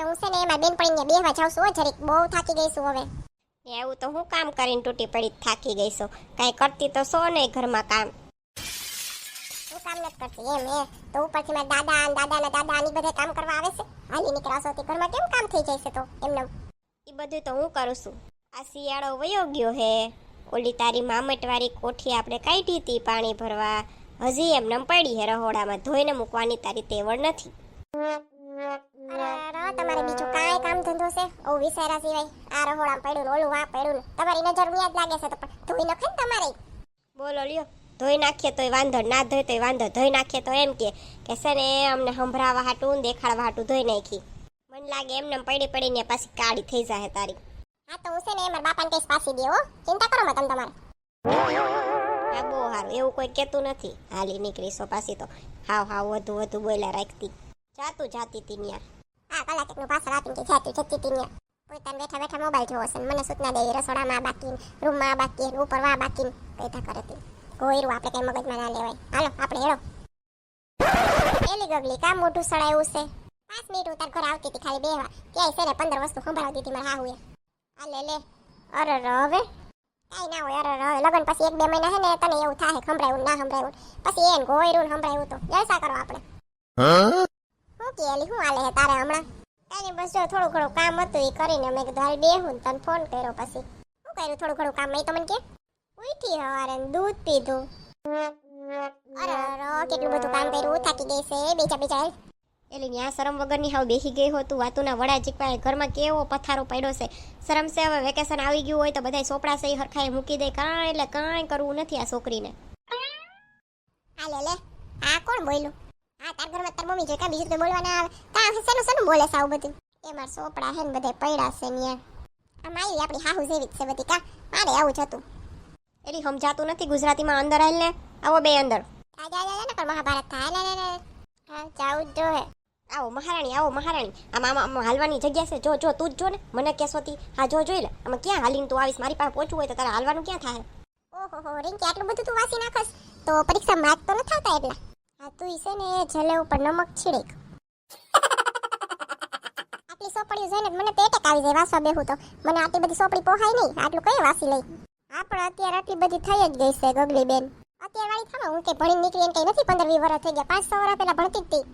હવે હું છે ને એમાં બેન પડીને બેહવા જાઉં છું જરીક બહુ થાકી ગઈ છું હવે. એવું તો હું કામ કરીને તૂટી પડી થાકી ગઈ છું. કાંઈ કરતી તો શું નહીં ઘરમાં કામ. હું કામ નથી કરતી એમ એ તો ઉપરથી મારા દાદા અને દાદાના દાદા આની બધે કામ કરવા આવે છે? હાલી નીકળાશો તે ઘરમાં કેમ કામ થઈ જાય છે તો? એમને એ બધું તો હું કરું છું. આ શિયાળો વયો ગયો હે. ઓલી તારી મામટવાળી કોઠી આપણે કાઢી હતી પાણી ભરવા. હજી એમ નમ પડી હે રહોડામાં ધોઈને મૂકવાની તારી તેવડ નથી. તમારે બીજું કાંઈ કામ ધંધો છે? ઓ વિસેરા સિવાય. આ રહોડામાં પડ્યું ને ઓલું આ પડ્યું ને. તમારી નજર યાદ લાગે છે તો પણ ધોઈ નાખે ને તમારે. બોલો લ્યો. ધોઈ નાખીએ તોય વાંધો ના ધોઈ તોય વાંધો. ધોઈ નાખીએ તો એમ કે કે છે ને અમને સંભળાવા હાટું દેખાડવા હાટું ધોઈ નાખી. મને લાગે એમને પડી પડીને પાછી કાળી થઈ જાય તારી. હા તો હું છે ને મારા બાપાને કઈ પાછી દે હો. ચિંતા કરો માં તમે તમારે. હા બહુ સારું એવું કોઈ કહેતું નથી. હાલી નીકળીશો પાછી તો. હાવ હાવ વધુ વધુ બોલ્યા રાખતી. જાતું જાતી તી ન્યા આ કલાક એકનું પાછળ આપીને કે જાતું જતી હતી ને પોતાને બેઠા બેઠા મોબાઈલ જોવો છે મને સૂચના દે રસોડામાં બાકી રૂમમાં બાકી ઉપર બાકી કઈતા કરતી કોઈરું આપણે કઈ મગજમાં ના લેવાય. હાલો, આપણે હેડો એલી ગગલી કામ મોટું સળાયું છે? પાંચ મિનિટ હું તાર ઘરે આવતી હતી ખાલી બેહવા ક્યાંય છે ને પંદર વસ્તુ સંભળાવતી હતી મારા હાહુએ. આ લે લે. અરે રવે કાંઈ ના હોય અરે રવે લગન પછી એક બે મહિના હે ને, તને એવું થાય સંભળાયું ના સંભળાયું. પછી એને ગોયરું સંભળાયું તો. જલસા કરો આપણે. કે એલી હું હાલે હે તારે હમણાં? કાંઈ બસ જો થોડું ઘણું કામ હતું એ કરીને મેં કીધું હાલ બેહું ને તને ફોન કર્યો પછી. શું કર્યું થોડું ઘણું કામ? મેં તો મને કે? ઉઠી હવારે દૂધ પીધું. અરે અરે કેટલું બધું કામ કર્યું? થાકી ગઈ છે બેચા બેચા. એટલે ન્યા શરમ વગરની હાવ બેસી ગઈ હોતું વાતુના વડા ચીકવા ઘરમાં કેવો પથારો પડ્યો છે? શરમ છે હવે વેકેશન આવી ગયું હોય તો બધાય સોપડા સહી હરખાએ મૂકી દે કાંઈ એટલે કાંઈ કરવું નથી આ છોકરીને. હાલે લે. આ કોણ બોલ્યું? હા તાર ઘરમાં તાર મમ્મી જોઈ કાં બીજું તો બોલવાના આવે. તા શેનું શેનું બોલે છે આવું બધું? એ મારા સોપડા હે ને બધે પડ્યા છે ને આ મારી આપણી હાહુ જેવી જ છે બધી કા? મારે આવું જ હતું. સમજાતું નથી ગુજરાતીમાં અંદર આવીને આવો બે અંદર. આ જા જા જા ને પણ મહાભારત થાય. લે લે લે હા જાવું જ હે. આવો મહારાણી આવો મહારાણી. આમાં આમાં આમાં હાલવાની જગ્યા છે. જો જો તું જ જો ને. મને કેસોતી હા જો જોઈ લે. આમાં ક્યાં હાલીને તું આવીશ? મારી પાસે પહોંચવું હોય તો તારે હાલવાનું ક્યાં થાય? ઓહો હો રિંકી આટલું બધું તું વાસી નાખસ તો પરીક્ષા માર્ક તો ન થતા એટલા હા તું છે ને જલે ઉપર નમક છીડેક. આટલી સોપડીઓ જોઈને મને તો એટેક આવી જાય વાસવા બેહું તો. મને આટલી બધી સોપડી પોહાય નહીં આટલું કઈ વાસી લઈ? હા પણ અત્યારે આટલી બધી થઈ જ ગઈ છે ગગલી બેન. અત્યારે વાળી થામાં હું કે ભણીને નીકળી એમ કઈ નથી પંદર વીસ વર્ષ થઈ ગયા પાંચ સો વર્ષ પહેલા ભણતી જ હતી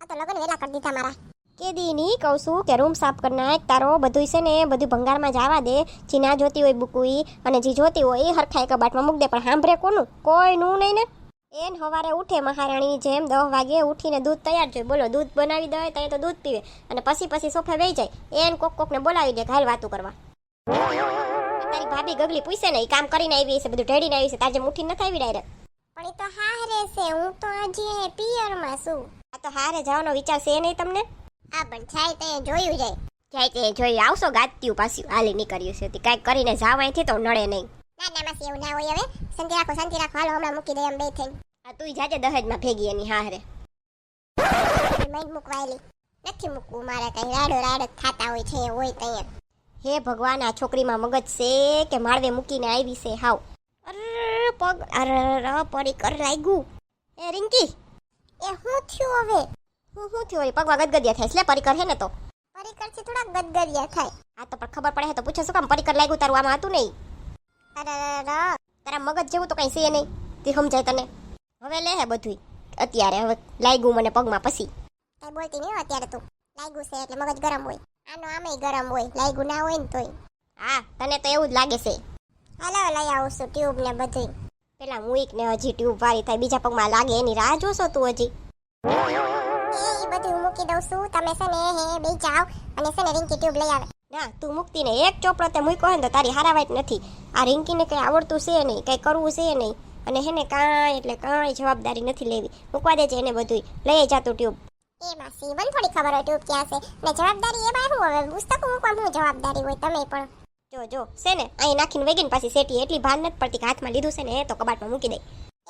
આ તો લગ્ન વેલા કરી દીધા મારા. કેદી ની કહું છું કે રૂમ સાફ કરી નાખ તારો બધું છે ને બધું ભંગારમાં જવા દે. જે ના જોતી હોય બુકુઈ અને જે જોતી હોય એ હરખાઈ કબાટમાં મૂક દે પણ સાંભળે કોનું? કોઈનું નહીં ને? એન સવારે ઉઠે મહારાણીની જેમ દસ વાગે ઉઠીને દૂધ તૈયાર જોઈએ બોલો દૂધ બનાવી દે ત્યાં તો દૂધ પીવે. અને પછી પછી સોફે વહી જાય. એન કોક કોકને બોલાવી દે ઘાલ વાતું કરવા. તારી ભાભી ગગલી પૂછે ને એ કામ કરીને આવી છે બધું ઢેડીને આવી છે તાજે મુઠ્ઠી નથી આવી ડાયરેક્ટ પણ એ તો હારે છે હું તો હજી પિયરમાં છું. આ તો હારે જવાનો વિચાર છે નહીં તમને? હા પણ જાય તે જોયું જાય. જાય તે જોઈ આવશો ગાત્યું પાછું. હાલી નીકળ્યું છે. તે કાંઈક કરીને જાવ અહીંથી તો નડે નહીં. ના ના માસી એવું ના હોય હવે. શાંતિ રાખો શાંતિ રાખો. હાલો હમણાં મૂકી દે એમ બે થઈને. આ તું જાજે દહેજમાં ભેગી એની હારે. મેં મૂકવાયેલી. નથી મૂકવું મારે કઈ રાડો રાડો ખાતા હોય છે હોય ત્યાં હે ભગવાન આ છોકરીમાં મગજ છે કે માળવે મૂકીને આવી છે? હાવ. અરે પગ અરે પડી કર લાગ્યું એ રિંકી એ હું થયું હવે? હું શું થયું? હોય પગવા ગદગદિયા થાય એટલે પરિકર હે ને તો. પરિકર છે થોડાક ગદગદિયા થાય. આ તો પણ ખબર પડે તો પૂછો શું કામ પરિકર લાગ્યું તારું? આમાં હતું નહીં. અરે અરે. તારા મગજ જેવું તો કઈ છે નહીં. તે સમજાય તને. હવે લે હે બધું અત્યારે હવે લાગ્યું મને પગમાં પછી. કઈ બોલતી નહીં અત્યારે તું. લાગ્યું છે એટલે મગજ ગરમ હોય. આનો આમેય ગરમ હોય. લાગ્યું ના હોય ને તોય. હા તને તો એવું જ લાગે છે. હાલો લઈ આવું છું ટ્યુબ ને બધું પેલા મુઈક ને હજી ટ્યુબ વાળી થાય. બીજા પગમાં લાગે એની રાહ જોશો તું હજી. એ બધું મૂકી દઉં છું. તમે છે ને હે બે જાઓ. અને છે ને રિંકી ટ્યુબ લઈ આવે. ના તું મુક્તિને એક ચોપડો તે મૂક્યો હોય ને તો તારી હારાવાઈટ નથી. આ રિંકીને કંઈ આવડતું છે નહીં કંઈ કરવું છે નહીં. અને હેને કાંઈ એટલે કાંઈ જવાબદારી નથી લેવી. મૂકવા દેજે એને બધુંય. લઈ જાતું ટ્યુબ. એ માસી મને થોડી ખબર હોય ટ્યુબ ક્યાં છે. ને જવાબદારી એમાં શું હવે પુસ્તકો મૂકવા શું જવાબદારી હોય તમે પણ? જો જો છે ને અહીં નાખીને વેગીને પાછી સેટી. એટલી ભાન નથી પડતી કે હાથમાં લીધું છે ને એ તો કબાટમાં મૂકી દે.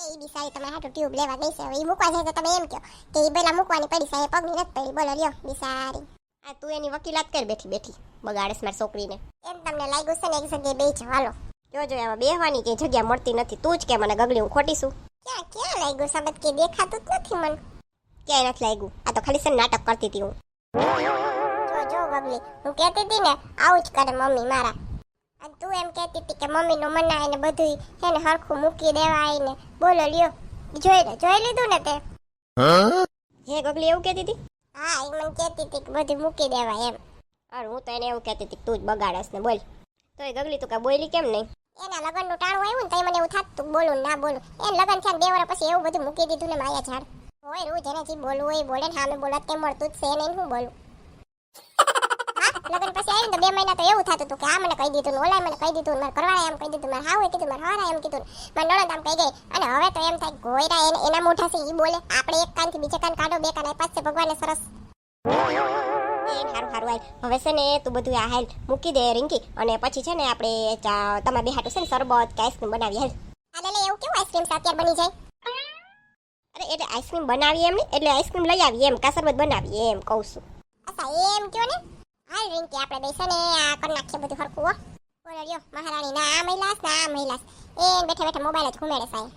એ બી સારી તમે હાટું ટ્યુબ લેવા ગઈ છે. હવે ઈ મૂકવા જાય તો તમે એમ કહો કે એ પેલા મૂકવાની પડી છે એ પગની નથી પડી બોલો લ્યો બિસારી આ તું એની વકીલાત કર બેઠી બેઠી બગાડેસ મારી છોકરીને. એમ તમને લાગ્યું છે ને એક જગ્યાએ બે જવાલો જો જો આમાં બેહવાની કઈ જગ્યા મળતી નથી. તું જ કે મને ગગલી હું ખોટી છું. ક્યાં ક્યાં લાગ્યું? સબત કે દેખાતું જ નથી મને. ક્યાંય નથી લાગ્યું. આ તો ખાલી છે નાટક કરતી હતી હું. જો જો ગગલી હું કહેતી હતી ને આવું જ કરે મમ્મી મારા. અને તું એમ કહેતી હતી કે મમ્મીનું મનાય ને બધું છે ને હરખું મૂકી દેવાય ને. બોલો લ્યો જોઈ લે જોઈ લીધું ને તે. હે ગગલી એવું કહેતી હતી? હા એ મને કહેતી હતી કે બધું મૂકી દેવાય એમ. અરે હું તો એને એવું કહેતી હતી તું જ બગાડસ ને બોલ. તો એ ગગલી તું કાંઈ બોલી કેમ નહીં? એના લગનનું ટાણું આવ્યું ને તો મને એવું થતું બોલું ના બોલું. એને લગ્ન થયા બે વર્ષ પછી એવું બધું મૂકી દીધું ને માયા ઝાડ. હોય રોજ એને જે બોલવું હોય બોલે ને સામે બોલત તે મળતું જ છે નહીં હું બોલું. લગ્ન પછી આવ્યું તો બે મહિના તો એવું થતું હતું કે આ મને કહી દીધું ને ઓલા મને કહી દીધું મારે કરવાળા એમ કહી દીધું મારે હાવે કીધું મારે હારા એમ કીધું મારે નણંદ આમ કહી ગઈ. અને હવે તો એમ થાય ગોયરા એને એના મોઢા છે એ બોલે આપણે એક કાનથી બીજા કાન કાઢો બે કાન આપ્યા છે ભગવાને સરસ. હવે છે ને તું બધું આ હાલ મૂકી દે રિંકી. અને પછી છે ને આપણે તમારે બે હાટું છે ને શરબત કે આઈસ્ક્રીમ બનાવી હેલ. આ લે એવું કેવું આઈસ્ક્રીમ અત્યારે બની જાય? અરે એટલે આઈસ્ક્રીમ બનાવીએ એમ નહીં એટલે આઈસ્ક્રીમ લઈ આવીએ એમ કા શરબત બનાવીએ એમ કહું છું. અચ્છા એમ કયો ને? હાલ રિંકી આપણે બેસે ને આ કરી નાખીએ બધું હરખું હો. બોલો લ્યો મહારાણી ના આ મહિલાસ ના આ મહિલાસ. એ બેઠા બેઠા મોબાઈલ જ ઘુમેડે સાહેબ.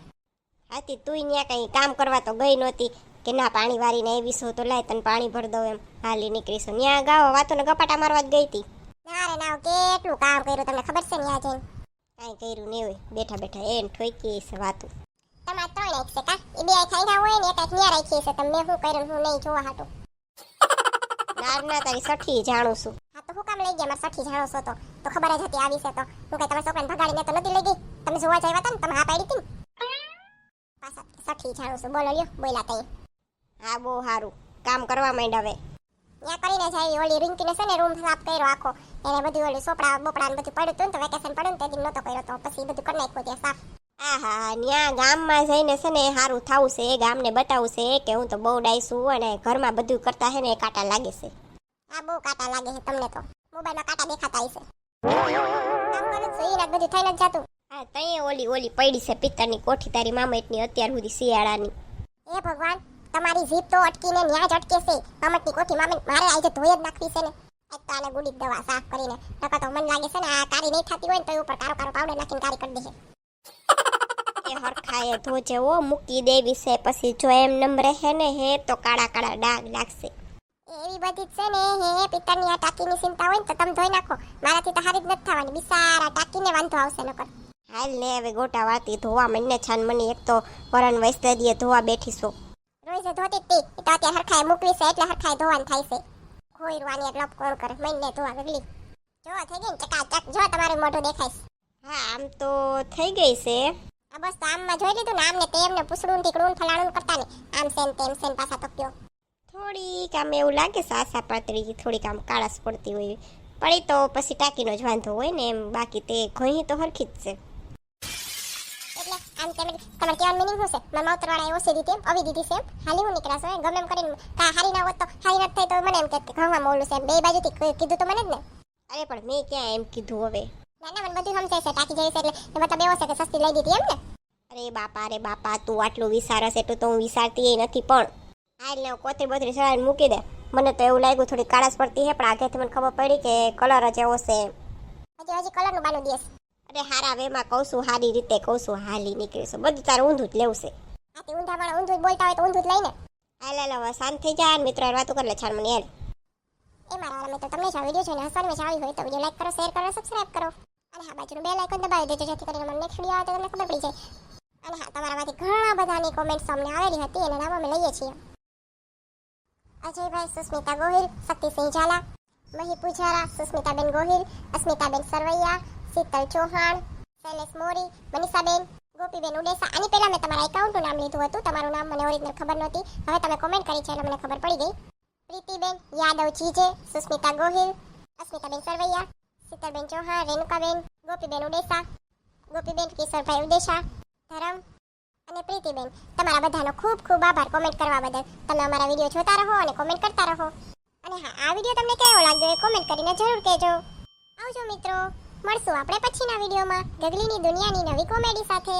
હાથી તું ત્યાં કઈ કામ કરવા તો ગઈ નહોતી કે ના પાણી વારીને આવીશું તો લાય તને પાણી ભર દઉં એમ. હાલી નીકળીશું ત્યાં ગાવ વાતોને ગપાટા મારવા જ ગઈ હતી. ના રે ના કેટલું કામ કર્યું તમને ખબર છે ને આ જઈને? કાંઈ કર્યું નહીં હોય. બેઠા બેઠા એને ઠોકી છે વાતું. તમારે ત્રણ એક છે કા? એ બે ખાઈ હોય ને એક ન્યા રાખીએ છે. તમને શું કર્યું હું નહીં જોવા હાટું? ના તારી સઠી જાણું છું. હા, તો હું કામ લઈ ગયા? મારે સઠી જાણો છો તો? તો ખબર જ હતી આવી છે તો. હું કઈ તમારા છોકરાને ભગાડીને તો નથી લઈ ગઈ? તમે જોવા જઈ હતા ને, તમે હા પાડી હતી પાછા સઠી જાણું છું. બોલો લ્યો બોલા તઈ. હા, બહુ સારું. કામ કરવા માંડ હવે. ત્યાં કરીને જાય ઓલી રિંકીને છે ને રૂમ સાફ કર્યો આખો. એને બધું ઓલું સોપડા બોપડા ને બધું પડ્યું હતું ને, તો વેકેશન પડ્યું ને તેથી નહોતો કર્યો તો. પછી બધું કરી નાખ્યું ત્યાં સાફ. આહા ન્યા ગામમાં જઈને છે ને સારું થવું છે ગામને બતાવું છે કે હું તો બહુ ડાઈશું અને ઘરમાં બધું કરતા હે ને એ કાંટા લાગે છે. આ બહુ કાંટા લાગે છે તમને તો. મોબાઈલમાં કાંટા દેખાતા હશે. કામ કરું છું ઈ બધું થઈને જ જાતું. હા તઈ ઓલી ઓલી પડી છે પિત્તરની કોઠી તારી મામેટની અત્યાર સુધી શિયાળાની. એ ભગવાન તમારી જીભ તો અટકીને ન્યા જ અટકે છે. મામટની કોઠી મામે મારે આજે ધોઈ જ નાખવી છે ને. એક તો આને ગુડી દવા સાફ કરીને. નકર તો મને લાગે છે ને આ કારી નહીં થતી હોય ને તો ઉપર કારો કારો પાવડર નાખીને કારી કરી દે હરખાએ ધોજે ઓ મૂકી દેવી છે. પછી જો એમ નમ રહે ને હે તો કાળા કાળા ડાઘ લાગશે. એવી બધી છે ને હે પિત્તરની આ ટાંકીની ચિંતા હોય ને તો તમે ધોઈ નાખો. મારાથી તો હારી જ નથી થવાની. બિસારા ટાંકીને વાંધો આવશે નકર. હાલ ને હવે ગોટા વાતી ધોવા મને છાન મને એક તો વરણ વૈસ્તે દીએ ધોવા બેઠીશું. રોજ ધોતી તી. તો અત્યારે હરખાએ મૂકવી છે એટલે હરખાએ ધોવાનું થાય છે. કોઈ રૂવાની એટલે કોણ કરે. મહિને ધોવા ગગલી. જો થઈ ગઈ ને ચકાચક. જો તમારું મોઢું દેખાય હા આમ તો થઈ ગઈ છે. આ બસ તો આમમાં જોઈ લીધું ને આમને તેમને પૂછડું ને ટીકડું ફલાણું કરતા ને આમ સેન તેમ સેન પાછા તો કયો થોડીક આમ એવું લાગે આશા પાતળી થોડીક આમ કાળાશ પડતી હોય. પડી તો પછી ટાંકીનો જ વાંધો હોય ને એમ બાકી તે ઘણી તો હરખી જ છે. એટલે આમ તેમ તમારે કહેવાનું મિનિંગ શું છે? મારા ઓછી દીધી એમ આવી દીધી છે હાલી હું નીકળાશો એમ? ગમે એમ કરીને કા હારી ના હોત તો હારી ના થાય તો મને એમ કે કે મોલું છે એમ. બે બાજુથી કીધું તો મને જ ને. અરે પણ મેં ક્યાં એમ કીધું હવે? ના ના મને બધું સમજાય છે. ટાંકી જેવી છે એટલે એ મતલબ એવો છે કે સસ્તી લઈ દીધી એમ ને અરે બાપા અરે બાપા તું આટલું વિચારસ એટલું તો હું વિચારતી ય નથી પણ હાલ ને કોતરી બોતરી સળાઈને મૂકી દે. મને તો એવું લાગ્યું થોડી કાળાશ પડતી હે પણ આગળથી મને ખબર પડી કે કલર જ એવો છે એમ. હજી હજી કલરનું બાનું દેશ અરે હારા વેમાં કહું છું હારી રીતે કહું છું હાલી નીકળીશું બધું તારું ઊંધું જ લેવું છે. આ તે ઊંધા માણસ ઊંધું જ બોલતા હોય તો ઊંધું જ લઈને. હાલ હાલ હવે શાંત થઈ જાય મિત્રો હારે વાતો કરી લે છાન મને યાર એ મારા વાળા મિત્રો તમને જો વીડિયો જોઈને હસવાનું આવી હોય તો વીડિયો લાઈક કરો શેર કરો સબસ્ક્રાઇબ કરો. અને હા, બાજુનું બેલ આઇકન દબાવી દેજો, જેથી કરીને મને નેક્સ્ટ વીડિયો આવે તો તમને ખબર પડી જાય. અને હા તમારામાંથી ઘણા બધાની કોમેન્ટ્સ અમને આવેલી હતી, એના નામ અમે લઈએ છીએ. અજયભાઈ, સુસ્મિતા ગોહિલ શક્તિસિંહ ઝાલા, મહી પૂજારા, સુસ્મિતાબેન ગોહિલ, અસ્મિતાબેન સરવૈયા, શીતલ ચૌહાણ, શૈલેષ મોરી, મનીષાબેન, ગોપીબેન ઉડેસા. આની પહેલાં મેં તમારા એકાઉન્ટનું નામ લીધું હતું. તમારું નામ મને ઓરિજિનલ ખબર નહોતી. હવે તમે કોમેન્ટ કરી છે એટલે મને ખબર પડી ગઈ. પ્રીતિબેન યાદવ જીજે, સુસ્મિતા ગોહિલ, અસ્મિતાબેન સરવૈયા શીતલબેન ચૌહાણ, રેણુકાબેન, ગોપીબેન ઉડેસા, ગોપીબેન કિશોરભાઈ ઉડેસા, ધરમ અને પ્રીતિબેન. તમારા બધાનો ખૂબ ખૂબ આભાર કોમેન્ટ કરવા બદલ. તમે અમારા વીડિયો જોતા રહો અને કોમેન્ટ કરતા રહો. અને હા, આ વીડિયો તમને કેવો લાગ્યો એ કોમેન્ટ કરીને જરૂર કહેજો. આવજો મિત્રો, મળશું આપણે પછીના વિડીયોમાં. ગગલીની દુનિયાની નવી કોમેડી સાથે.